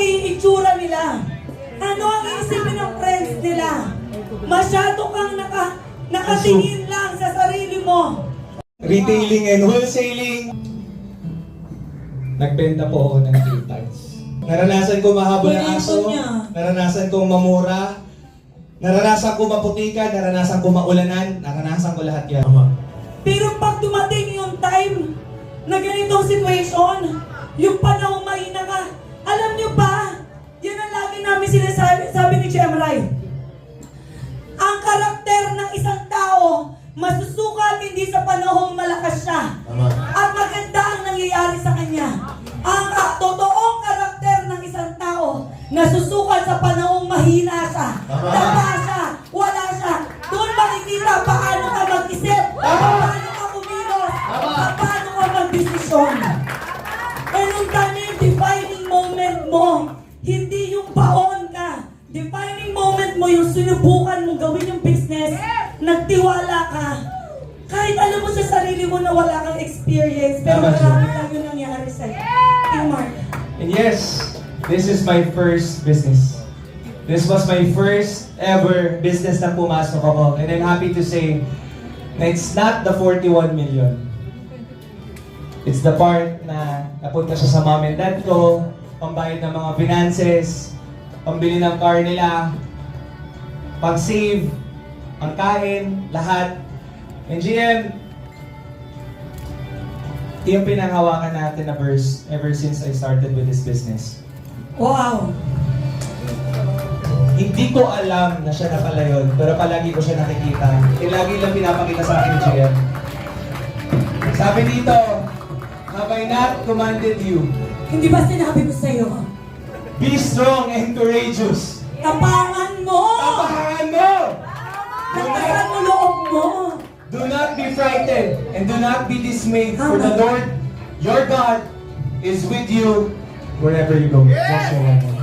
magiging itsura nila? Ano ang iisipin ng friends nila? Masyado kang naka, nakatingin lang sa sarili mo. Retailing and wholesaling. Nagbenta po ako ng three times. Naranasan ko mahabol ng aso. Naranasan kong mamura. Naranasan ko maputikan. Naranasan ko maulanan. Naranasan ko lahat yan. Pero pag dumating yung time na ganitong situation, yung panahon mahina ka, Chemray. Ang karakter ng isang tao, masusukat hindi sa panahong malakas siya. At maganda ang nangyayari sa kanya. Ang ka- totoong karakter ng isang tao, nasusukat sa panahong mahina siya. Tama siya, yung sinubukan mo gawin yung business, nagtiwala ka. Kahit alam mo sa sarili mo na wala kang experience, pero Tama marami lang yung nangyari sa'yo. King Mark. And yes, this is my first business. This was my first ever business na pumasok ako. And I'm happy to say na it's not the 41 million. It's the part na napunta siya sa mom and dad ko, pambayad ng mga finances, pambili ng car nila, pag-save, pangkain, lahat. And GM, yung pinanghawakan natin na verse ever since I started with this business. Wow. Hindi ko alam na siya na pala yun, pero palagi ko siya nakikita. Eh, lagi lang pinapakita sa akin GM. Sabi dito, have I not commanded you? Hindi ba sinabi ko sa'yo? Be strong and courageous. Tapangan mo! Tapahan mo! Nagkasan mo loob mo! Do not be frightened and do not be dismayed, for the Lord, your God, is with you wherever you go. One.